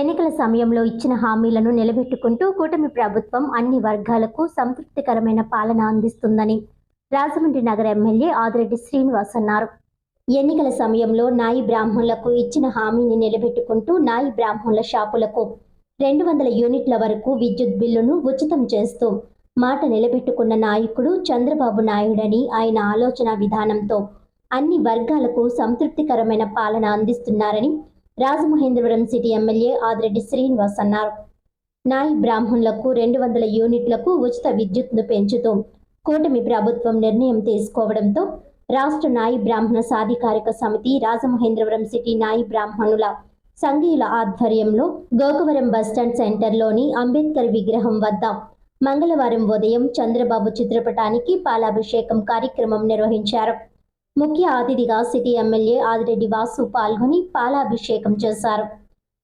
ఎన్నికల సమయంలో ఇచ్చిన హామీలను నిలబెట్టుకుంటూ కూటమి ప్రభుత్వం అన్ని వర్గాలకు సంతృప్తికరమైన పాలన అందిస్తుందని రాజమండ్రి నగర ఎమ్మెల్యే ఆదిరెడ్డి శ్రీనివాస్ అన్నారు. ఎన్నికల సమయంలో నాయి బ్రాహ్మణులకు ఇచ్చిన హామీని నిలబెట్టుకుంటూ నాయి బ్రాహ్మణుల షాపులకు రెండు వందల యూనిట్ల వరకు విద్యుత్ బిల్లును ఉచితం చేస్తూ మాట నిలబెట్టుకున్న నాయకుడు చంద్రబాబు నాయుడని ఆయన ఆలోచన విధానంతో అన్ని వర్గాలకు సంతృప్తికరమైన పాలన అందిస్తున్నారని రాజమహేంద్రవరం సిటీ ఎమ్మెల్యే ఆదిరెడ్డి శ్రీనివాస్ అన్నారు. నాయి బ్రాహ్మణులకు రెండు వందల యూనిట్లకు ఉచిత విద్యుత్ను పెంచుతూ కూటమి ప్రభుత్వం నిర్ణయం తీసుకోవడంతో రాష్ట్ర నాయి బ్రాహ్మణ సాధికారిక సమితి రాజమహేంద్రవరం సిటీ నాయి బ్రాహ్మణుల సంఘీయుల ఆధ్వర్యంలో గోకవరం బస్టాండ్ సెంటర్లోని అంబేద్కర్ విగ్రహం వద్ద మంగళవారం ఉదయం చంద్రబాబు చిత్రపటానికి పాలాభిషేకం కార్యక్రమం నిర్వహించారు. ముఖ్య అతిథిగా సిటీ ఎమ్మెల్యే ఆదిరెడ్డి వాసు పాల్గొని పాలాభిషేకం చేశారు.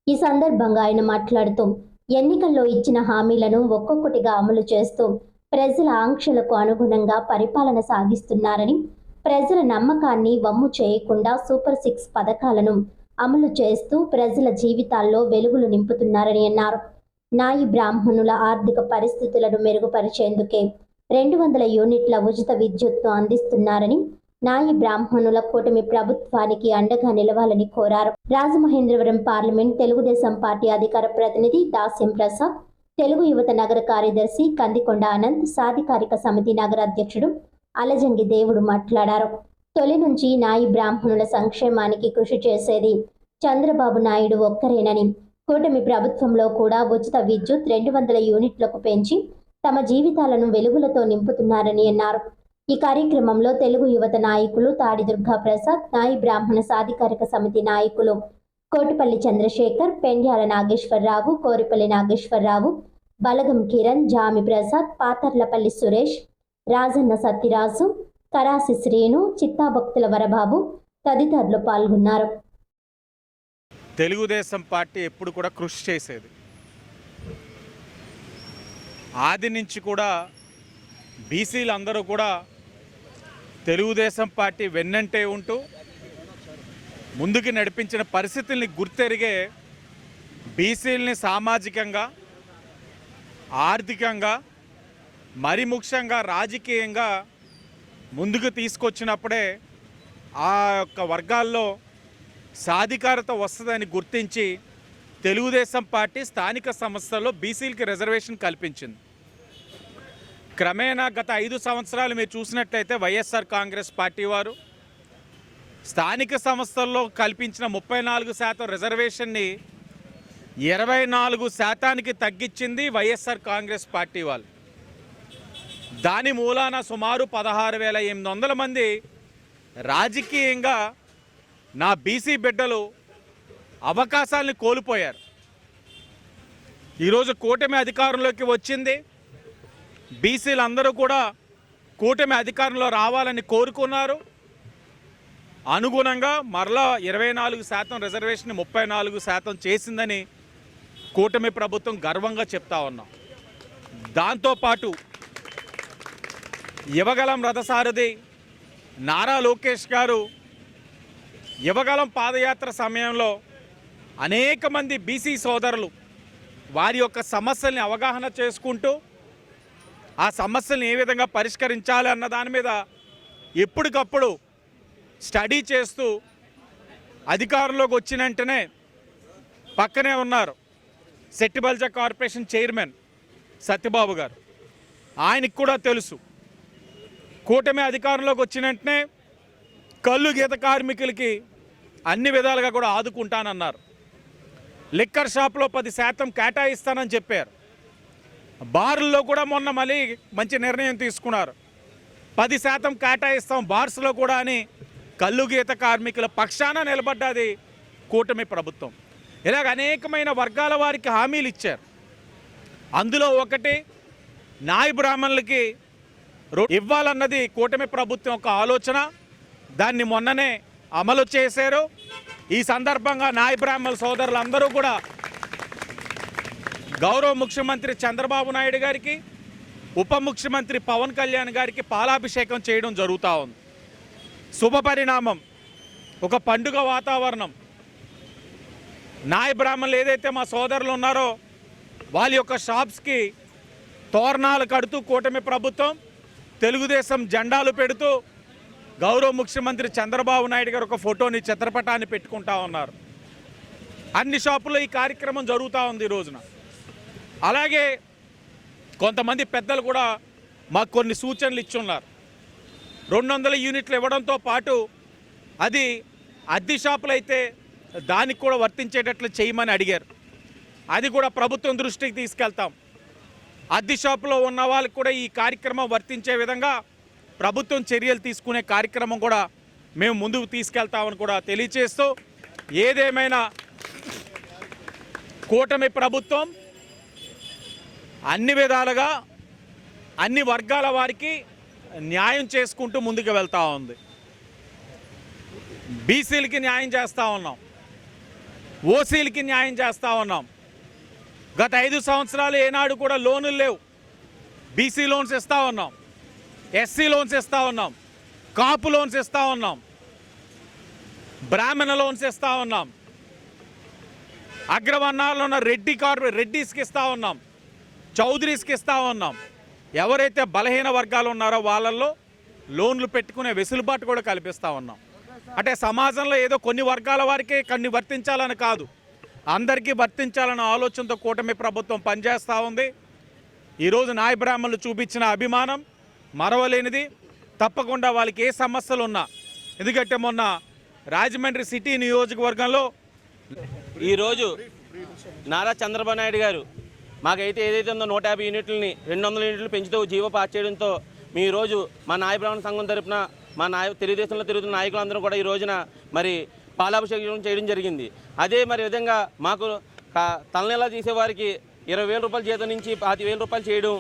ఈ సందర్భంగా ఆయన మాట్లాడుతూ ఎన్నికల్లో ఇచ్చిన హామీలను ఒక్కొక్కటిగా అమలు చేస్తూ ప్రజల ఆంక్షలకు అనుగుణంగా పరిపాలన సాగిస్తున్నారని ప్రజల నమ్మకాన్ని వమ్ము చేయకుండా సూపర్ సిక్స్ పథకాలను అమలు చేస్తూ ప్రజల జీవితాల్లో వెలుగులు నింపుతున్నారని అన్నారు. నాయి బ్రాహ్మణుల ఆర్థిక పరిస్థితులను మెరుగుపరిచేందుకే రెండు వందల యూనిట్ల ఉచిత విద్యుత్ను అందిస్తున్నారని నాయి బ్రాహ్మణుల కూటమి ప్రభుత్వానికి అండగా నిలవాలని కోరారు. రాజమహేంద్రవరం పార్లమెంట్ తెలుగుదేశం పార్టీ అధికార ప్రతినిధి దాస్యం ప్రసాద్ తెలుగు యువత నగర కార్యదర్శి కందికొండ అనంత్ సాధికారిక సమితి నగర అధ్యక్షుడు అలజంగి దేవుడు మాట్లాడారు. తొలి నుంచి నాయి బ్రాహ్మణుల సంక్షేమానికి కృషి చేసేది చంద్రబాబు నాయుడు ఒక్కరేనని కూటమి ప్రభుత్వంలో కూడా ఉచిత విద్యుత్ రెండు వందల యూనిట్లకు పెంచి తమ జీవితాలను వెలుగులతో నింపుతున్నారని అన్నారు. ఈ కార్యక్రమంలో తెలుగు యువత నాయకులు తాడి దుర్గా ప్రసాద్ నాయి బ్రాహ్మణ సాధికారిక సమితి నాయకులు కోటిపల్లి చంద్రశేఖర్ పెండ్యాల నాగేశ్వరరావు కోరిపల్లి నాగేశ్వరరావు బలగం కిరణ్ జామి ప్రసాద్ పాతర్లపల్లి సురేష్ రాజన్న సత్యరాజు కరాసి శ్రీను చిత్తాభక్తుల వరబాబు తదితరులు పాల్గొన్నారు. తెలుగుదేశం పార్టీ ఎప్పుడు కూడా కృషి చేసేది. ఆది నుంచి కూడా బీసీలు అందరూ కూడా తెలుగుదేశం పార్టీ వెన్నంటే ఉంటూ ముందుకు నడిపించిన పరిస్థితుల్ని గుర్తెరిగే బీసీలని సామాజికంగా ఆర్థికంగా మరి ముఖ్యంగా రాజకీయంగా ముందుకు తీసుకొచ్చినప్పుడే ఆ యొక్క వర్గాల్లో సాధికారత వస్తుందని గుర్తించి తెలుగుదేశం పార్టీ స్థానిక సంస్థల్లో బీసీలకి రిజర్వేషన్ కల్పించింది. క్రమేణా గత ఐదు సంవత్సరాలు మీరు చూసినట్లయితే వైఎస్ఆర్ కాంగ్రెస్ పార్టీ వారు స్థానిక సంస్థల్లో కల్పించిన ముప్పై నాలుగు శాతం రిజర్వేషన్ని ఇరవై నాలుగు శాతానికి తగ్గించింది వైఎస్ఆర్ కాంగ్రెస్ పార్టీ వాళ్ళు. దాని మూలాన సుమారు పదహారు వేల ఎనిమిది వందల మంది రాజకీయంగా నా బీసీ బిడ్డలు అవకాశాలను కోల్పోయారు. ఈరోజు కూటమి అధికారంలోకి వచ్చింది. బీసీలందరూ కూడా కూటమి అధికారంలో రావాలని కోరుకున్నారు. అనుగుణంగా మరలా ఇరవై నాలుగు శాతం రిజర్వేషన్ ముప్పై నాలుగు శాతం చేసిందని కూటమి ప్రభుత్వం గర్వంగా చెప్తా ఉన్నాం. దాంతోపాటు యువగలం రథసారథి నారా లోకేష్ గారు యువగలం పాదయాత్ర సమయంలో అనేక మంది బీసీ సోదరులు వారి యొక్క సమస్యల్ని అవగాహన చేసుకుంటూ ఆ సమస్యలను ఏ విధంగా పరిష్కరించాలి అన్న దాని మీద ఎప్పటికప్పుడు స్టడీ చేస్తూ అధికారంలోకి వచ్చిన వెంటనే పక్కనే ఉన్నారు సెట్టిబల్జ కార్పొరేషన్ చైర్మన్ సత్యబాబు గారు. ఆయనకు కూడా తెలుసు. కూటమి అధికారంలోకి వచ్చిన వెంటనే కళ్ళు గీత కార్మికులకి అన్ని విధాలుగా కూడా ఆదుకుంటానన్నారు. లిక్కర్ షాప్లో పది శాతం కేటాయిస్తానని చెప్పారు. బార్లో కూడా మొన్న మళ్ళీ మంచి నిర్ణయం తీసుకున్నారు. పది శాతం కేటాయిస్తాం బార్స్లో కూడా అని కళ్ళు గీత కార్మికుల పక్షాన నిలబడ్డది కూటమి ప్రభుత్వం. ఇలాగ అనేకమైన వర్గాల వారికి హామీలు ఇచ్చారు. అందులో ఒకటి నాయ బ్రాహ్మణులకి ఇవ్వాలన్నది కూటమి ప్రభుత్వం యొక్క ఆలోచన. దాన్ని మొన్ననే అమలు చేశారు. ఈ సందర్భంగా నాయ బ్రాహ్మణ సోదరులందరూ కూడా గౌరవ ముఖ్యమంత్రి చంద్రబాబు నాయుడు గారికి ఉప ముఖ్యమంత్రి పవన్ కళ్యాణ్ గారికి పాలాభిషేకం చేయడం జరుగుతూ ఉంది. శుభ పరిణామం. ఒక పండుగ వాతావరణం. నాయ బ్రాహ్మణులు ఏదైతే మా సోదరులు ఉన్నారో వాళ్ళ యొక్క షాప్స్కి తోరణాలు కడుతూ కూటమి ప్రభుత్వం తెలుగుదేశం జెండాలు పెడుతూ గౌరవ ముఖ్యమంత్రి చంద్రబాబు నాయుడు గారు ఒక ఫోటోని చిత్రపటాన్ని పెట్టుకుంటా ఉన్నారు. అన్ని షాపుల్లో ఈ కార్యక్రమం జరుగుతూ ఉంది ఈ రోజున. అలాగే కొంతమంది పెద్దలు కూడా మాకు కొన్ని సూచనలు ఇచ్చున్నారు. రెండు వందల యూనిట్లు ఇవ్వడంతో పాటు అది అద్దె షాపులు అయితే దానికి కూడా వర్తించేటట్లు చేయమని అడిగారు. అది కూడా ప్రభుత్వం దృష్టికి తీసుకెళ్తాం. అద్దె షాపులో ఉన్న వాళ్ళకి కూడా ఈ కార్యక్రమం వర్తించే విధంగా ప్రభుత్వం చర్యలు తీసుకునే కార్యక్రమం కూడా మేము ముందుకు తీసుకెళ్తామని కూడా తెలియచేస్తూ ఏదేమైనా కూటమి ప్రభుత్వం అన్ని విధాలుగా అన్ని వర్గాల వారికి న్యాయం చేసుకుంటూ ముందుకు వెళ్తూ ఉంది. బీసీలకి న్యాయం చేస్తూ ఉన్నాం. ఓసీలకి న్యాయం చేస్తూ ఉన్నాం. గత ఐదు సంవత్సరాలు ఏనాడు కూడా లోనులు లేవు. బీసీ లోన్స్ ఇస్తూ ఉన్నాం. ఎస్సీ లోన్స్ ఇస్తూ ఉన్నాం. కాపు లోన్స్ ఇస్తూ ఉన్నాం. బ్రాహ్మణ లోన్స్ ఇస్తూ ఉన్నాం. అగ్రవర్ణాల్లో ఉన్న రెడ్డి కార్పొరే రెడ్డీస్కి ఇస్తూ ఉన్నాం. చౌదరీస్కి ఇస్తూ ఉన్నాం ఎవరైతే బలహీన వర్గాలు ఉన్నారో వాళ్ళల్లో లోన్లు పెట్టుకునే వెసులుబాటు కూడా కల్పిస్తూ ఉన్నాం అంటే సమాజంలో ఏదో కొన్ని వర్గాల వారికే కన్ని వర్తించాలని కాదు. అందరికీ వర్తించాలన్న ఆలోచనతో కూటమి ప్రభుత్వం పనిచేస్తూ ఉంది. ఈరోజు నాయ బ్రాహ్మణులు చూపించిన అభిమానం మరవలేనిది. తప్పకుండా వాళ్ళకి ఏ సమస్యలు ఉన్నా ఎందుకంటే మొన్న రాజమండ్రి సిటీ నియోజకవర్గంలో ఈరోజు నారా చంద్రబాబు నాయుడు గారు మాకైతే ఏదైతే ఉందో నూట యాభై యూనిట్లని రెండు వందల యూనిట్లు పెంచుతూ జీవో పాస్ చేయడంతో మీ రోజు మా నాయ బ్రాహ్మణ సంఘం తరపున మా నాయ తెలుగుదేశంలో తిరుగుతున్న నాయకులందరూ కూడా ఈ రోజున మరి పాలాభిషేకం చేయడం జరిగింది. అదే మరి విధంగా మాకు తలనెలా తీసేవారికి ఇరవై వేల రూపాయల జీతం నుంచి పాతి వేల రూపాయలు చేయడం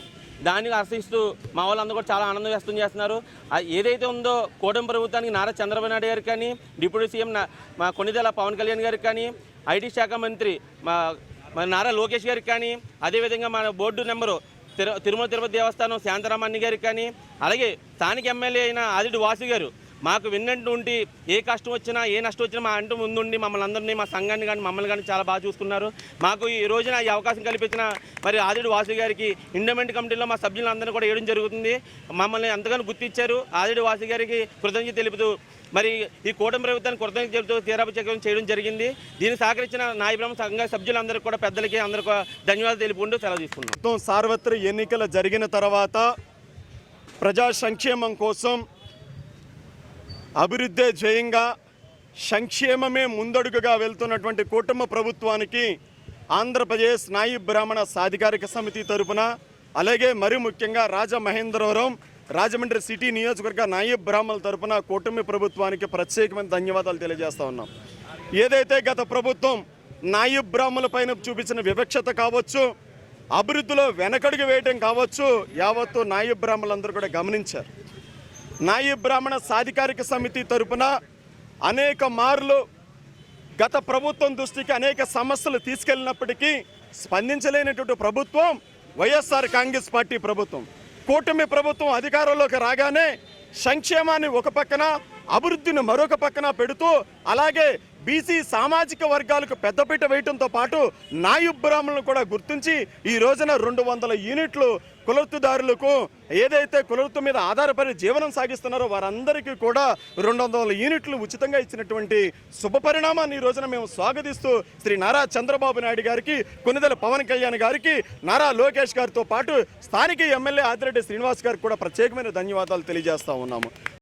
దాన్ని ఆశిస్తూ మా వాళ్ళందరూ కూడా చాలా ఆనందం వ్యక్తం చేస్తున్నారు. ఏదైతే ఉందో కూటమి ప్రభుత్వానికి నారా చంద్రబాబు నాయుడు గారికి కానీ డిప్యూటీ సీఎం మా కొన్నిదెల పవన్ కళ్యాణ్ గారికి కానీ ఐటీ శాఖ మంత్రి మా మన నారా లోకేష్ గారికి కానీ అదేవిధంగా మన బోర్డు నెంబరు తిరు తిరుమల తిరుపతి దేవస్థానం శాంతరామణ్య గారికి కానీ అలాగే స్థానిక ఎమ్మెల్యే అయిన ఆదిడు వాసు గారు మాకు విన్నట్టు ఉండి ఏ కష్టం వచ్చినా ఏ నష్టం వచ్చినా మా అంటూ ముందుండి మమ్మల్ని అందరినీ మా సంఘాన్ని కానీ మమ్మల్ని కానీ చాలా బాగా చూసుకున్నారు. మాకు ఈ రోజున ఈ అవకాశం కల్పించిన మరి ఆదిడు వాసు గారికి ఇండమెంట్ కమిటీలో మా సభ్యులందరినీ కూడా వేయడం జరుగుతుంది. మమ్మల్ని ఎంతగానో గుర్తించారు. ఆదిడు వాసు గారికి కృతజ్ఞత తెలుపుతూ మరి ఈ కూటమి ప్రభుత్వానికి కృతజ్ఞత తెలుపుతూ తీరాభిషేకం చేయడం జరిగింది. దీన్ని సహకరించిన నాయ బ్రహ్మ సంఘ సభ్యులందరికీ కూడా పెద్దలకి అందరికీ ధన్యవాదాలు తెలుపుకుంటూ సెలవు తీసుకున్నాం మొత్తం సార్వత్రిక ఎన్నికలు జరిగిన తర్వాత ప్రజా సంక్షేమం కోసం అభివృద్ధే జయంగా సంక్షేమమే ముందడుగుగా వెళ్తున్నటువంటి కుటుంబ ప్రభుత్వానికి ఆంధ్రప్రదేశ్ నాయి బ్రాహ్మణ సాధికారిక సమితి తరపున అలాగే మరి ముఖ్యంగా రాజమహేంద్రవరం రాజమండ్రి సిటీ నియోజకవర్గ నాయి బ్రాహ్మణుల తరపున కూటమి ప్రభుత్వానికి ప్రత్యేకమైన ధన్యవాదాలు తెలియజేస్తా ఉన్నాం. ఏదైతే గత ప్రభుత్వం నాయి బ్రాహ్మణులపైన చూపించిన వివక్షత కావచ్చు అభివృద్ధిలో వెనకడుగు వేయటం కావచ్చు యావత్తు నాయి బ్రాహ్మణులందరూ కూడా గమనించారు. నాయి బ్రాహ్మణ సాధికారిక సమితి తరపున అనేక మార్లు గత ప్రభుత్వం దృష్టికి అనేక సమస్యలు తీసుకెళ్ళినప్పటికీ స్పందించలేనటువంటి ప్రభుత్వం వైఎస్ఆర్ కాంగ్రెస్ పార్టీ ప్రభుత్వం. కూటమి ప్రభుత్వం అధికారంలోకి రాగానే సంక్షేమాన్ని ఒక పక్కన అభివృద్ధిని మరొక పక్కన పెడుతూ అలాగే బీసీ సామాజిక వర్గాలకు పెద్దపీట వేయడంతో పాటు నాయుబ్ బ్రాహ్మణులను కూడా గుర్తించి ఈ రోజున రెండు వందల యూనిట్లు కులర్తుదారులకు ఏదైతే కులర్తు మీద ఆధారపడి జీవనం సాగిస్తున్నారో వారందరికీ కూడా రెండు వందల యూనిట్లు ఉచితంగా ఇచ్చినటువంటి శుభ పరిణామాన్ని ఈ రోజున మేము స్వాగతిస్తూ శ్రీ నారా చంద్రబాబు నాయుడు గారికి కొన్నిదల పవన్ కళ్యాణ్ గారికి నారా లోకేష్ గారితో పాటు స్థానిక ఎమ్మెల్యే ఆదిరెడ్డి శ్రీనివాస్ గారికి కూడా ప్రత్యేకమైన ధన్యవాదాలు తెలియజేస్తా ఉన్నాము.